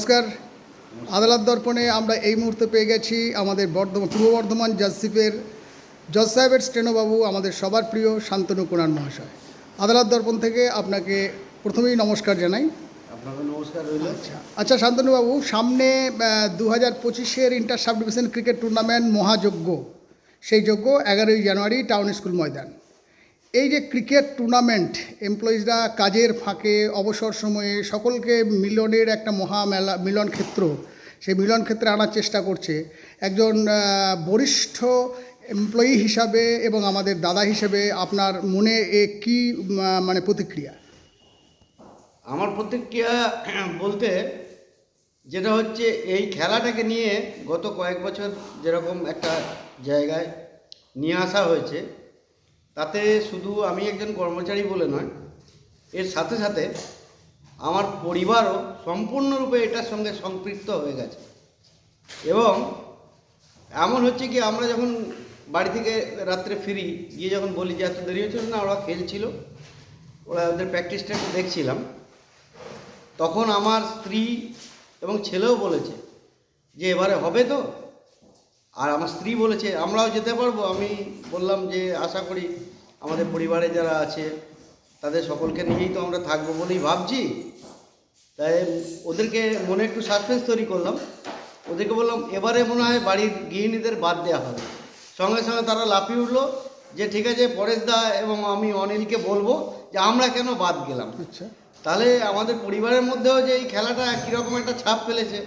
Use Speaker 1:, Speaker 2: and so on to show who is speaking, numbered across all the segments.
Speaker 1: নমস্কার। আদালত দর্পণে আমরা এই মুহূর্তে পেয়ে গেছি আমাদের বর্ধমান পূর্ব বর্ধমান জাজশিপের জজ সাহেবের স্টেনোবাবু আমাদের সবার প্রিয় শান্তনু কুণাল মহাশয়। আদালত দর্পণ থেকে আপনাকে প্রথমেই নমস্কার জানাই।
Speaker 2: আপনাকে নমস্কার রইল।
Speaker 1: আচ্ছা আচ্ছা শান্তনুবাবু সামনে দু হাজার পঁচিশের inter sub division cricket tournament মহাযজ্ঞ। সেই যজ্ঞ এগারোই জানুয়ারি টাউন স্কুল ময়দান। এই যে ক্রিকেট টুর্নামেন্ট এমপ্লয়িজরা কাজের ফাঁকে, অবসর সময়ে সকলকে মিলনের একটা মহা মেলা মিলন ক্ষেত্র, সেই মিলন ক্ষেত্রে আনার চেষ্টা করছে। একজন বরিষ্ঠ এমপ্লয়ি হিসাবে এবং আমাদের দাদা হিসেবে আপনার মনে এ কী মানে প্রতিক্রিয়া?
Speaker 2: আমার প্রতিক্রিয়া বলতে যেটা হচ্ছে, এই খেলাটাকে নিয়ে গত কয়েক বছর যেরকম একটা জায়গায় নিয়ে আসা হয়েছে তাতে শুধু আমি একজন কর্মচারী বলে নয়, এর সাথে সাথে আমার পরিবারও সম্পূর্ণরূপে এটার সঙ্গে সম্পৃক্ত হয়ে গেছে। এবং এমন হচ্ছে কি, আমরা যখন বাড়ি থেকে রাত্রে ফিরি, গিয়ে যখন বলি যে, এত দেরি হয়েছিল না, ওরা খেলছিল। ওরা ওদের প্র্যাকটিসটা একটু দেখছিলাম। তখন আমার স্ত্রী এবং ছেলেও বলেছে যে, এবারে হবে তো? আর আমার স্ত্রী বলেছে আমরাও যেতে পারব। আমি বললাম যে আশা করি আমাদের পরিবারে যারা আছে তাদের সকলকে নিয়েই তো আমরা থাকব বলেই ভাবছি। তাই ওদেরকে মনে একটু সাসপেন্স তৈরি করলাম। ওদেরকে বললাম এবারে মনে হয় বাড়ির গৃহিণীদের বাদ দেওয়া হবে। সঙ্গে সঙ্গে তারা লাফিয়ে উঠল যে ঠিক আছে পরেশ দা এবং আমি অনিলকে বলব যে আমরা কেন বাদ গেলাম?
Speaker 1: আচ্ছা।
Speaker 2: তাহলে আমাদের পরিবারের মধ্যেও যে এই খেলাটা কীরকম একটা ছাপ ফেলেছে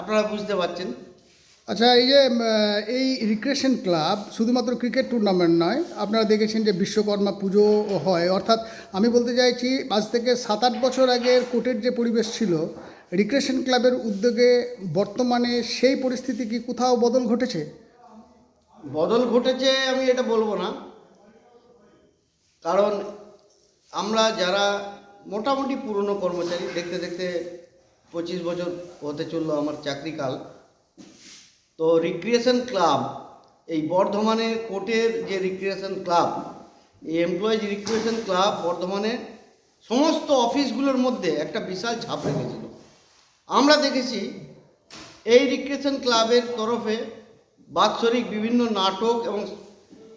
Speaker 2: আপনারা বুঝতে পারছেন।
Speaker 1: আচ্ছা এই যে এই রিক্রেশন ক্লাব শুধুমাত্র ক্রিকেট টুর্নামেন্ট নয়, আপনারা দেখেছেন যে বিশ্বকর্মা পুজো হয়। অর্থাৎ আমি বলতে চাইছি, আজ থেকে সাত আট বছর আগের কোর্টের যে পরিবেশ ছিল রিক্রেশন ক্লাবের উদ্যোগে বর্তমানে সেই পরিস্থিতি কি কোথাও বদল ঘটেছে?
Speaker 2: বদল ঘটেছে, আমি এটা বলব না। কারণ আমরা যারা মোটামুটি পুরনো কর্মচারী, দেখতে দেখতে পঁচিশ বছর হতে চলল আমার চাকরিকাল। তো রিক্রিয়েশন ক্লাব এই বর্ধমানে কোর্টের যে রিক্রিয়েশন ক্লাব এই এমপ্লয়িজ রিক্রিয়েশন ক্লাব বর্ধমানে সমস্ত অফিসগুলোর মধ্যে একটা বিশাল ছাপ রেখেছিল। আমরা দেখেছি এই রিক্রিয়েশন ক্লাবের তরফে বাৎসরিক বিভিন্ন নাটক এবং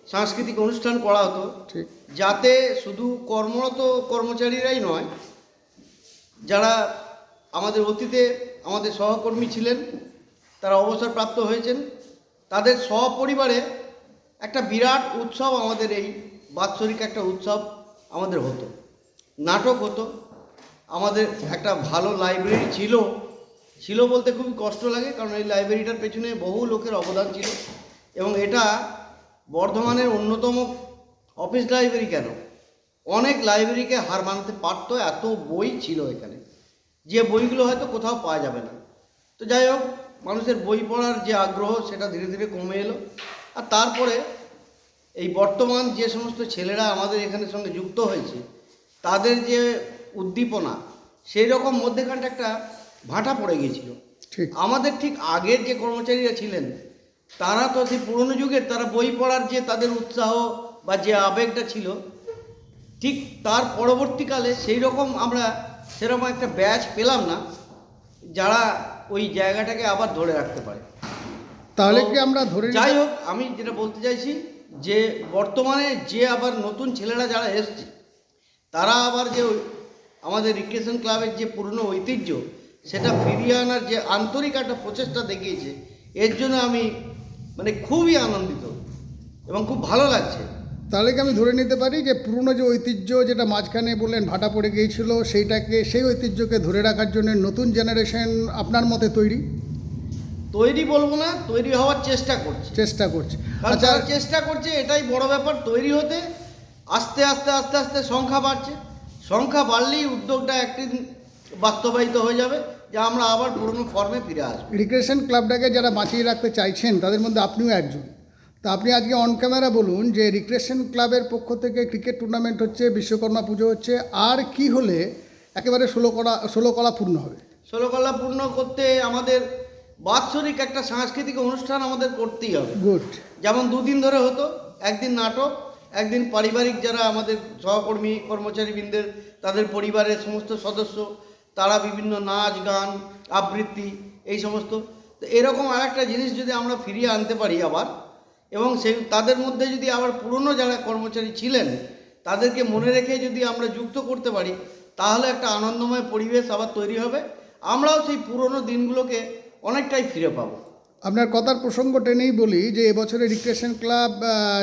Speaker 2: সাংস্কৃতিক অনুষ্ঠান করা হতো।
Speaker 1: ঠিক।
Speaker 2: যাতে শুধু কর্মরত কর্মচারীরাই নয় যারা আমাদের অতীতে আমাদের সহকর্মী ছিলেন তারা অবসরপ্রাপ্ত হয়েছেন। তাদের সপরিবারে একটা বিরাট উৎসব আমাদের এই বাৎসরিক একটা উৎসব আমাদের হতো। নাটক হতো। আমাদের একটা ভালো লাইব্রেরি ছিল। ছিল বলতে খুবই কষ্ট লাগে, কারণ এই লাইব্রেরিটার পেছনে বহু লোকের অবদান ছিল। এবং এটা বর্ধমানের অন্যতম অফিস লাইব্রেরি কেন? অনেক লাইব্রেরিকে হার মানতে পারতো, এত বই ছিল এখানে। যে বইগুলো হয়তো কোথাও পাওয়া যাবে না। তো যাই হোক মানুষের বই পড়ার যে আগ্রহ সেটা ধীরে ধীরে কমে এলো। আর তারপরে এই বর্তমান যে সমস্ত ছেলেরা আমাদের এখানে সঙ্গে যুক্ত হয়েছে তাদের যে উদ্দীপনা সেই রকম মধ্যেখানটা একটা ভাটা পড়ে গিয়েছিল।
Speaker 1: ঠিক।
Speaker 2: আমাদের ঠিক আগের যে কর্মচারীরা ছিলেন তারা তো সেই পুরনো যুগের তারা বই পড়ার যে তাদের উৎসাহ বা যে আবেগটা ছিল ঠিক তার পরবর্তীকালে সেই রকম আমরা সেরকম একটা ব্যাচ পেলাম না যারা ওই জায়গাটাকে আবার ধরে রাখতে পারে।
Speaker 1: তাহলে কি আমরা ধরে
Speaker 2: যাই হোক আমি যেটা বলতে চাইছি যে বর্তমানে যে আবার নতুন ছেলেরা যারা এসছে তারা আবার যে ওই আমাদের রিক্রেশন ক্লাবের যে পুরনো ঐতিহ্য সেটা ফিরিয়ে আনার যে আন্তরিক একটা প্রচেষ্টা দেখিয়েছে এর জন্য আমি মানে খুবই আনন্দিত এবং খুব ভালো লাগছে।
Speaker 1: তাহলে কি আমি ধরে নিতে পারি যে পুরনো যে ঐতিহ্য যেটা মাঝখানে বললেন ভাটা পড়ে গিয়েছিল সেইটাকে সেই ঐতিহ্যকে ধরে রাখার জন্য নতুন জেনারেশন আপনার মতে তৈরি?
Speaker 2: তৈরি বলব না তৈরি হওয়ার চেষ্টা করছে।
Speaker 1: চেষ্টা করছে। আচ্ছা।
Speaker 2: চেষ্টা করছে এটাই বড় ব্যাপার তৈরি হতে আস্তে আস্তে আস্তে আস্তে সংখ্যা বাড়ছে। সংখ্যা বাড়লেই উদ্যোগটা একদিন বাস্তবায়িত হয়ে যাবে যে আমরা আবার পুরনো ফর্মে ফিরে আসব।
Speaker 1: রিক্রেশন ক্লাবটাকে যারা বাঁচিয়ে রাখতে চাইছেন তাদের মধ্যে আপনিও একজন। তা আপনি আজকে অন ক্যামেরা বলুন যে রিক্রেশন ক্লাবের পক্ষ থেকে ক্রিকেট টুর্নামেন্ট হচ্ছে বিশ্বকর্মা পুজো হচ্ছে আর কি হলে একেবারে ষোলো কলা ষোলো কলা পূর্ণ হবে?
Speaker 2: ষোলকলা পূর্ণ করতে আমাদের বাৎসরিক একটা সাংস্কৃতিক অনুষ্ঠান আমাদের করতেই হবে।
Speaker 1: গুড
Speaker 2: যেমন দুদিন ধরে হতো একদিন নাটক একদিন পারিবারিক যারা আমাদের সহকর্মী কর্মচারীবৃন্দের তাদের পরিবারের সমস্ত সদস্য তারা বিভিন্ন নাচ গান আবৃত্তি এই সমস্ত। তো এরকম আর একটা জিনিস যদি আমরা ফিরিয়ে আনতে পারি আবার এবং সে, তাদের মধ্যে যদি আবার পুরনো যারা কর্মচারী ছিলেন, তাদেরকে মনে রেখে যদি আমরা যুক্ত করতে পারি, তাহলে একটা আনন্দময় পরিবেশ আবার তৈরি হবে। আমরাও সেই পুরনো দিনগুলোকে অনেকটাই ফিরে পাবো।
Speaker 1: আপনার কথার প্রসঙ্গ টেনেই বলি যে এবছরে রিক্রিয়েশন ক্লাব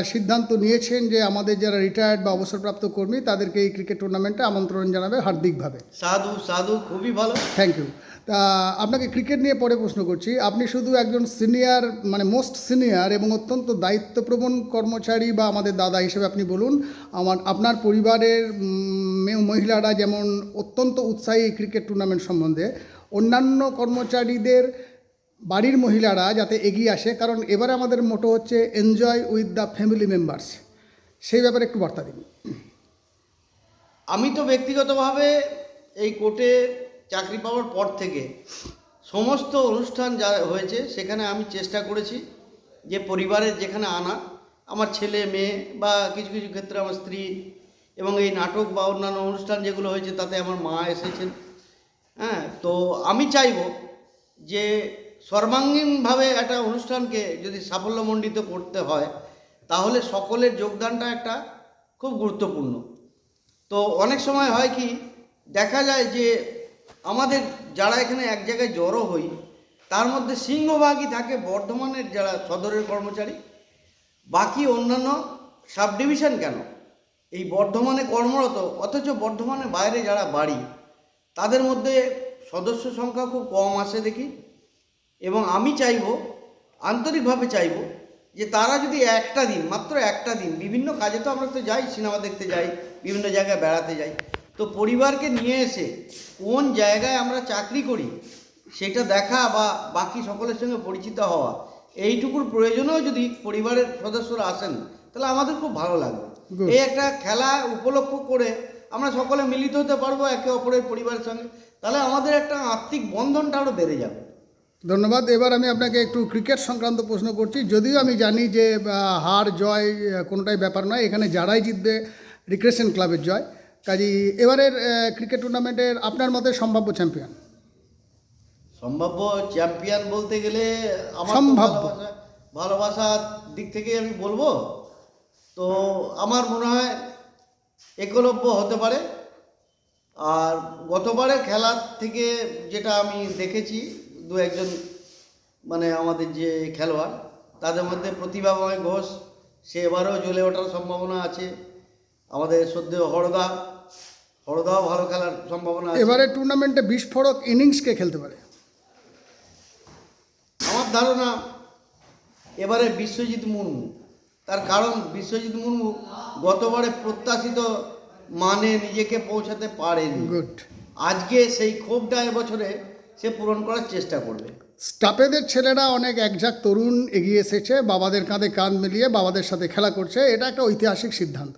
Speaker 1: সিদ্ধান্ত নিয়েছেন যে আমাদের যারা রিটায়ার্ড বা অবসরপ্রাপ্ত কর্মী তাদেরকে এই ক্রিকেট টুর্নামেন্টে আমন্ত্রণ জানাবে হার্দিকভাবে।
Speaker 2: সাধু সাধু খুবই ভালো।
Speaker 1: থ্যাংক ইউ তা আপনাকে ক্রিকেট নিয়ে পরে প্রশ্ন করছি। আপনি শুধু একজন সিনিয়র মানে মোস্ট সিনিয়র এবং অত্যন্ত দায়িত্বপ্রবণ কর্মচারী বা আমাদের দাদা হিসেবে আপনি বলুন আমার আপনার পরিবারের মেয়ে- মহিলারা যেমন অত্যন্ত উৎসাহী ক্রিকেট টুর্নামেন্ট সম্বন্ধে অন্যান্য কর্মচারীদের বাড়ির মহিলারা যাতে এগিয়ে আসে, কারণ এবারে আমাদের মোটো হচ্ছে enjoy with the family members সেই ব্যাপারে একটু বার্তা দিন।
Speaker 2: আমি তো ব্যক্তিগতভাবে এই কোর্টে চাকরি পাওয়ার পর থেকে সমস্ত অনুষ্ঠান যা হয়েছে, সেখানে আমি চেষ্টা করেছি যে পরিবারের যেখানে আনা, আমার ছেলে, মেয়ে বা কিছু কিছু ক্ষেত্রে আমার স্ত্রী এবং এই নাটক বা অন্যান্য অনুষ্ঠান যেগুলো হয়েছে, তাতে আমার মা এসেছেন। হ্যাঁ তো আমি চাইব যে সর্বাঙ্গীনভাবে একটা অনুষ্ঠানকে যদি সাফল্যমণ্ডিত করতে হয়, তাহলে সকলের যোগদানটা একটা খুব গুরুত্বপূর্ণ। তো অনেক সময় হয় কি, দেখা যায় যে আমাদের যারা এখানে এক জায়গায় জড়ো হই, তার মধ্যে সিংহভাগই থাকে বর্ধমানের যারা সদরের কর্মচারী, বাকি অন্যান্য সাব ডিভিশন কেন? এই বর্ধমানে কর্মরত, অথচ বর্ধমানের বাইরে যারা বাড়ি, তাদের মধ্যে সদস্য সংখ্যা খুব কম আসে দেখি। এবং আমি চাইব আন্তরিকভাবে চাইব যে তারা যদি একটা দিন মাত্র একটা দিন বিভিন্ন কাজে তো আমরা তো যাই সিনেমা দেখতে যাই বিভিন্ন জায়গায় বেড়াতে যাই তো পরিবারকে নিয়ে এসে কোন জায়গায় আমরা চাকরি করি সেটা দেখা বা বাকি সকলের সঙ্গে পরিচিত হওয়া এইটুকুর প্রয়োজনেও যদি পরিবারের সদস্যরা আসেন তাহলে আমাদের খুব ভালো লাগবে। এই একটা খেলা উপলক্ষ করে আমরা সকলে মিলিত হতে পারব একে অপরের পরিবারের সঙ্গে তাহলে আমাদের একটা আত্মিক বন্ধনটা আরও বেড়ে যাবে।
Speaker 1: ধন্যবাদ। এবার আমি আপনাকে একটু ক্রিকেট সংক্রান্ত প্রশ্ন করছি। যদিও আমি জানি যে হার জয় কোনোটাই ব্যাপার নয়। এখানে যারাই জিতবে রিক্রেশন ক্লাবের জয়। কাজী এবারের ক্রিকেট টুর্নামেন্টের আপনার মতে সম্ভাব্য চ্যাম্পিয়ন
Speaker 2: সম্ভাব্য চ্যাম্পিয়ন বলতে গেলে আমার
Speaker 1: সম্ভাব্য।
Speaker 2: ভালোবাসার দিক থেকে আমি বলব তো আমার মনে হয় একলব্য হতে পারে। আর গতবারের খেলার থেকে যেটা আমি দেখেছি দু একজন মানে আমাদের যে খেলোয়াড় তাদের মধ্যে প্রতিভাময় ঘোষ সে এবারেও জ্বলে ওঠার সম্ভাবনা আছে। আমাদের সদ্য হরদা হরদাও ভালো খেলার সম্ভাবনা আছে।
Speaker 1: এবারে টুর্নামেন্টে বিস্ফোরক ইনিংসকে খেলতে পারে?
Speaker 2: আমার ধারণা এবারে বিশ্বজিৎ মুর্মু। তার কারণ বিশ্বজিৎ মুর্মু গতবারে প্রত্যাশিত মানে নিজেকে পৌঁছাতে পারেনি।
Speaker 1: গুড
Speaker 2: আজকে সেই ক্ষোভটা এবছরে সে পূরণ করার চেষ্টা করবে।
Speaker 1: স্টাফেদের ছেলেরা অনেক একঝাক তরুণ এগিয়ে এসেছে বাবাদের কাঁধে কাঁধ মিলিয়ে বাবাদের সাথে খেলা করছে এটা একটা ঐতিহাসিক সিদ্ধান্ত।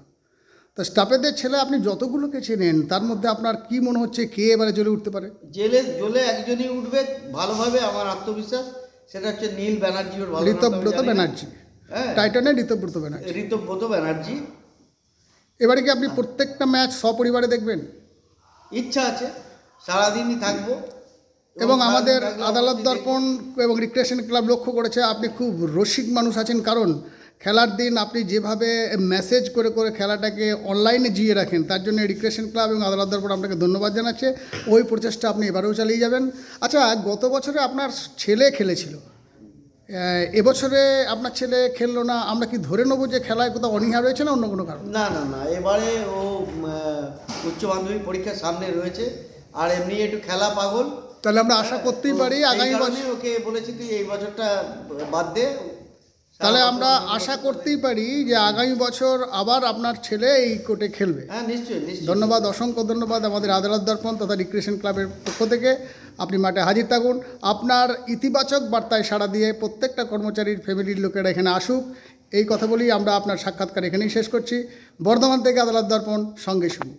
Speaker 1: তো স্টাফেদের ছেলে আপনি যতগুলোকে চেনেন তার মধ্যে আপনার কি মনে হচ্ছে কে এবারে জ্বলে উঠতে পারে?
Speaker 2: জেলে জ্বলে একজনই উঠবে ভালোভাবে আমার আত্মবিশ্বাস সেটা হচ্ছে নীল ব্যানার্জি ওর
Speaker 1: ঋতব্রত ব্যানার্জি।
Speaker 2: হ্যাঁ।
Speaker 1: টাইটানে ঋতব্রত ব্যানার্জি।
Speaker 2: ঋতব্রত ব্যানার্জি।
Speaker 1: এবারে কি আপনি প্রত্যেকটা ম্যাচ সপরিবারে দেখবেন?
Speaker 2: ইচ্ছা আছে সারাদিনই থাকব।
Speaker 1: এবং আমাদের আদালত দর্পণ এবং রিক্রিয়েশন ক্লাব লক্ষ্য করেছে, আপনি খুব রসিক মানুষ আছেন। কারণ খেলার দিন আপনি যেভাবে মেসেজ করে করে খেলাটাকে অনলাইনে জিয়ে রাখেন, তার জন্য রিক্রিয়েশন ক্লাব এবং আদালত দর্পণ আপনাকে ধন্যবাদ জানাচ্ছে। ওই প্রচেষ্টা আপনি এবারেও চালিয়ে যাবেন। আচ্ছা গত বছরে আপনার ছেলে খেলেছিল। এবছরে আপনার ছেলে খেললো না, আমরা কি ধরে নেব যে খেলায় কোথাও অনীহা রয়েছে না অন্য কোনো কারণ?
Speaker 2: না না না, এবারে ও উচ্চ মাধ্যমিক পরীক্ষার সামনে রয়েছে। আর এমনি একটু খেলা পাগল
Speaker 1: তাহলে আমরা আশা করতেই পারি আগামী বছর
Speaker 2: ওকে বলেছি তুই এই বছরটা বাদ দে।
Speaker 1: তাহলে আমরা আশা করতেই পারি যে আগামী বছর আবার আপনার ছেলে এই কোর্টে খেলবে।
Speaker 2: হ্যাঁ নিশ্চয়ই নিশ্চয়ই।
Speaker 1: ধন্যবাদ অসংখ্য ধন্যবাদ আমাদের আদালত দর্পণ তথা রিক্রিয়েশন ক্লাবের পক্ষ থেকে। আপনি মাঠে হাজির থাকুন। আপনার ইতিবাচক বার্তায় সাড়া দিয়ে প্রত্যেকটা কর্মচারীর ফ্যামিলির লোকেরা এখানে আসুক। এই কথা বলেই আমরা আপনার সাক্ষাৎকার এখানেই শেষ করছি। বর্ধমান থেকে আদালত দর্পণ সঙ্গে শুনুন।